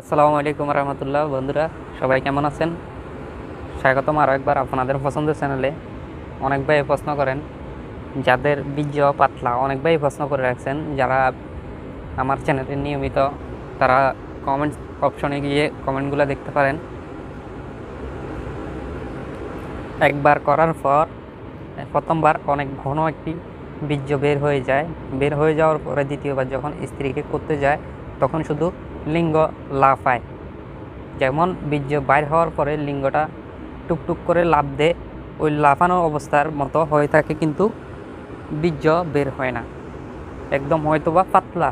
আসসালামু আলাইকুম রহমতুল্লাহ। বন্ধুরা, সবাই কেমন আছেন? স্বাগতম আরও একবার আপনাদের পছন্দের চ্যানেলে। অনেক ভাই প্রশ্ন করেন, যাদের বীর্য পাতলা, অনেক ভাই প্রশ্ন করে রাখছেন, যারা আমার চ্যানেলে নিয়মিত, তারা কমেন্টস অপশনে গিয়ে কমেন্টগুলো দেখতে পারেন। একবার করার পর, প্রথমবার অনেক ঘন একটি বীর্য বের হয়ে যায়। বের হয়ে যাওয়ার পরে দ্বিতীয়বার যখন স্ত্রীকে করতে যায়, তখন শুধু লিঙ্গ লাফায়। যেমন বীর্য বাইর হওয়ার পরে লিঙ্গটা টুকটুক করে লাফ দেয়, ওই লাফানো অবস্থার মতো হয়ে থাকে কিন্তু বীর্য বের হয় না। একদম হয়তো বা পাতলা,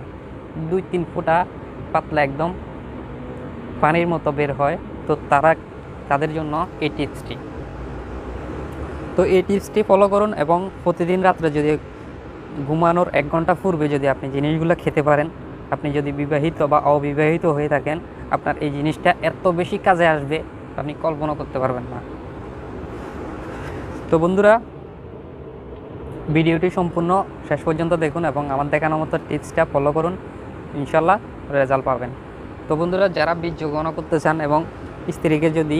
দুই তিন ফুটা পাতলা একদম পানির মতো বের হয়। তো তারা তাদের জন্য এই টিপসটি। তো এই টিপসটি ফলো করুন এবং প্রতিদিন রাত্রে যদি ঘুমানোর এক ঘণ্টা পূর্বে যদি আপনি জিনিসগুলো খেতে পারেন আপনি যদি বিবাহিত বা অবিবাহিত হয়ে থাকেন, আপনার এই জিনিসটা এত বেশি কাজে আসবে, আপনি কল্পনা করতে পারবেন না। তো বন্ধুরা, ভিডিওটি সম্পূর্ণ শেষ পর্যন্ত দেখুন এবং আমার দেখানো মতো টিপসটা ফলো করুন ইনশাল্লাহ রেজাল্ট পাবেন। তো বন্ধুরা, যারা বীর্য গণনা করতে চান এবং স্ত্রীকে যদি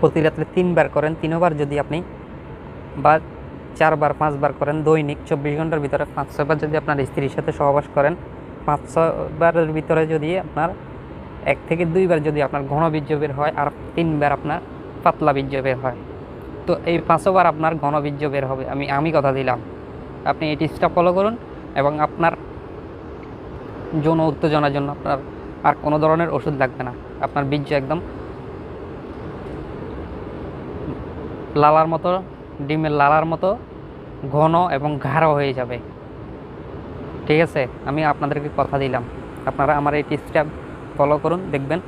প্রতি রাত্রে তিনবার করেন, তিনবার যদি আপনি বা চারবার, পাঁচবার করেন দৈনিক। চব্বিশ ঘণ্টার ভিতরে পাঁচ ছয়বার যদি আপনার স্ত্রীর সাথে সহবাস করেন পাঁচ ছয়বারের ভিতরে যদি আপনার এক থেকে দুইবার যদি আপনার ঘন বীর্য বের হয়, আর তিনবার আপনার পাতলা বীর্য বের হয়। তো এই পাঁচবার আপনার ঘন বীর্য বের হবে। আমি আমি কথা দিলাম। আপনি এই টিপসটা ফলো করুন এবং আপনার যৌন উত্তেজনার জন্য আপনার আর কোনো ধরনের ওষুধ লাগবে না। আপনার বীর্য একদম লালার মতো ডিমের লালার মতো ঘন এবং গাঢ় হয়ে যাবে। ঠিক আছে, আমি আপনাদেরকে কথা দিলাম। আপনারা আমার এই টিপসটা ফলো করুন, দেখবেন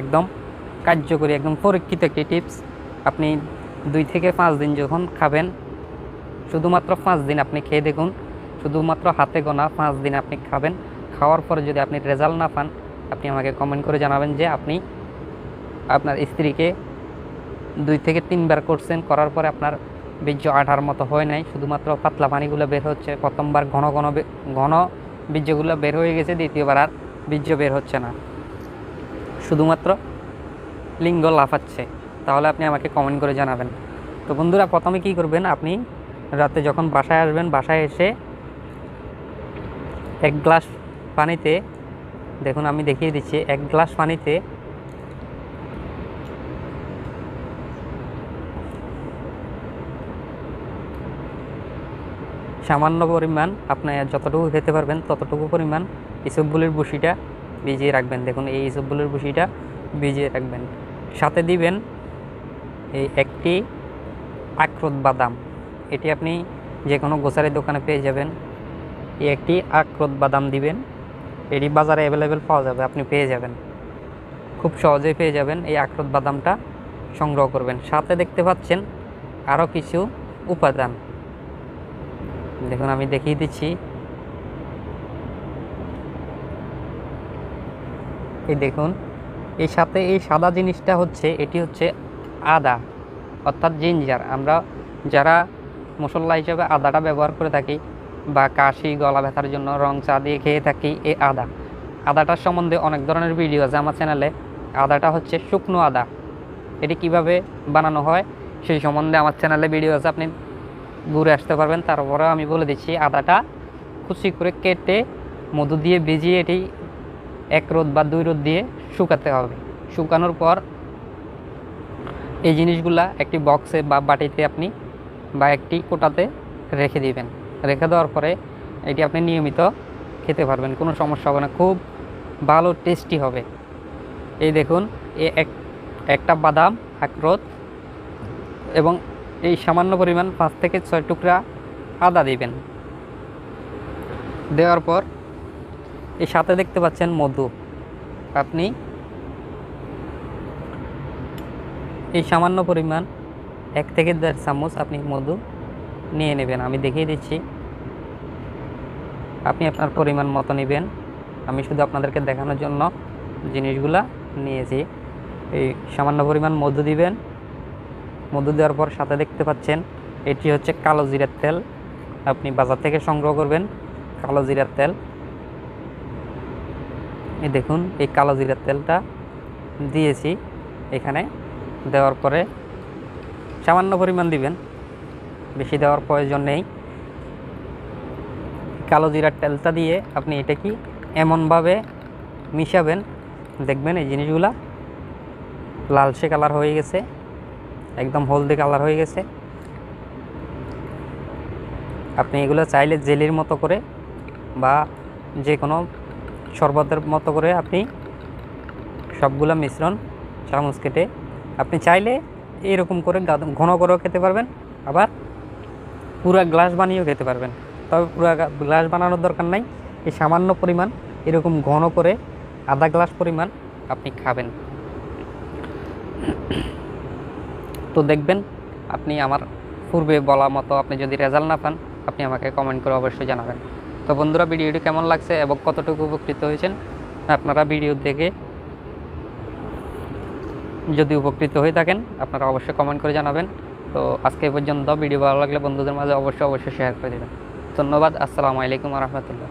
একদম কার্যকরী, একদম পরীক্ষিত একটি টিপস। আপনি দুই থেকে পাঁচ দিন যখন খাবেন, শুধুমাত্র পাঁচ দিন আপনি খেয়ে দেখুন, শুধুমাত্র হাতে গোনা পাঁচ দিন আপনি খাবেন। খাওয়ার পরে যদি আপনি রেজাল্ট না পান, আপনি আমাকে কমেন্ট করে জানাবেন যে আপনি আপনার স্ত্রীকে দুই থেকে তিনবার করছেন, করার পরে আপনার বীর্য আঠার মতো হয় নাই, শুধুমাত্র পাতলা পানিগুলো বের হচ্ছে। প্রথমবার ঘন ঘন ঘন বীর্যগুলো বের হয়ে গেছে, দ্বিতীয়বার আর বীর্য বের হচ্ছে না। শুধুমাত্র লিঙ্গ লাফাচ্ছে। তাহলে আপনি আমাকে কমেন্ট করে জানাবেন। তো বন্ধুরা, প্রথমে কি করবেন আপনি? রাতে যখন বাসায় আসবেন, বাসায় এসে এক গ্লাস পানিতে, দেখুন আমি দেখিয়ে দিচ্ছি, এক গ্লাস পানিতে সামান্য পরিমাণ আপনি যতটুকু খেতে পারবেন, ততটুকু পরিমাণ ইসবগুলির বসিটা ভিজিয়ে রাখবেন। দেখুন, এই ইসবগুলির বসিটা ভিজিয়ে রাখবেন। সাথে দিবেন এই একটি আখরোট বাদাম। এটি আপনি যে কোনো গোসারি দোকানে পেয়ে যাবেন। এই একটি আখরোট বাদাম দিবেন। এটি বাজারে অ্যাভেলেবেল পাওয়া যাবে, আপনি পেয়ে যাবেন। খুব সহজেই পেয়ে যাবেন এই আখরোট বাদামটা সংগ্রহ করবেন। সাথে দেখতে পাচ্ছেন আরও কিছু উপাদান। দেখুন, আমি দেখিয়ে দিচ্ছি। এই দেখুন, এই সাথে এই সাদা জিনিসটা হচ্ছে, এটি হচ্ছে আদা, অর্থাৎ জিঞ্জার। আমরা যারা মশলা হিসেবে আদাটা ব্যবহার করে থাকি বা কাশি, গলা ব্যথার জন্য রং চা দিয়ে খেয়ে থাকি এই আদা। আদাটার সম্বন্ধে অনেক ধরনের ভিডিও আছে আমার চ্যানেলে। আদাটা হচ্ছে শুকনো আদা। এটি কীভাবে বানানো হয় সেই সম্বন্ধে আমার চ্যানেলে ভিডিও আছে, আপনি ঘুরে আসতে পারবেন, তারপরেও আমি বলে দিচ্ছি, আদাটা কুচি করে কেটে মধু দিয়ে ভিজিয়ে এটি এক রোদ বা দুই রোদ দিয়ে শুকাতে হবে। শুকানোর পর এই জিনিসগুলা একটি বক্সে বা বাটিতে আপনি বা একটি কোটাতে রেখে দিবেন। রেখে দেওয়ার পরে এটি আপনি নিয়মিত খেতে পারবেন, কোনো সমস্যা হবে না, খুব ভালো টেস্টি হবে। এই দেখুন, এ এক, একটা বাদাম আখরোট এবং এই সামান্য পরিমাণ পাঁচ থেকে ছয় টুকরা আদা দিবেন। দেওয়ার পর এই সাথে দেখতে পাচ্ছেন মধু। আপনি এই সামান্য পরিমাণ এক থেকে দেড় চামচ আপনি মধু নিয়ে নেবেন। আমি দেখিয়ে দিচ্ছি। আপনি আপনার পরিমাণ মতো নেবেন। আমি শুধু আপনাদেরকে দেখানোর জন্য জিনিসগুলা নিয়েছি। এই সামান্য পরিমাণ মধু দিবেন। মধু দেওয়ার পর সাথে দেখতে পাচ্ছেন, এটি হচ্ছে কালো জিরার তেল। আপনি বাজার থেকে সংগ্রহ করবেন কালো জিরার তেল। এই দেখুন, এই কালো জিরার তেলটা দিয়েছি এখানে। দেওয়ার পরে সামান্য পরিমাণ দিবেন, বেশি দেওয়ার প্রয়োজন নেই। কালো জিরার তেলটা দিয়ে আপনি এটা কি এমনভাবে মিশাবেন? দেখবেন এই জিনিসগুলা লালচে কালার হয়ে গেছে। একদম হলদে কালার হয়ে গেছে। আপনি এগুলো চাইলে জেলির মতো করে বা যে কোনো শরবতের মতো করে আপনি সবগুলো মিশ্রণ চামচ কেটে আপনি চাইলে এরকম করে ঘন করেও খেতে পারবেন, আবার পুরো গ্লাস বানিয়েও খেতে পারবেন। তবে পুরো গ্লাস বানানোর দরকার নাই, এই সামান্য পরিমাণ, এরকম ঘন করে আধা গ্লাস পরিমাণ আপনি খাবেন। তো দেখবেন। আপনি আমার পূর্বে বলা মতো আপনি যদি রেজাল্ট না পান, আপনি আমাকে কমেন্ট করে অবশ্যই জানাবেন। তো বন্ধুরা, ভিডিওটি কেমন লাগছে এবং কতটুকু উপকৃত হয়েছেন, আপনারা ভিডিও দেখে যদি উপকৃত হয়ে থাকেন, আপনারা অবশ্যই কমেন্ট করে জানাবেন। তো আজকে এই পর্যন্ত ভিডিও ভালো লাগলে বন্ধুদের মাঝে অবশ্যই অবশ্যই শেয়ার করে দেবেন। ধন্যবাদ, আসসালামু আলাইকুম রহমতুল্লাহ।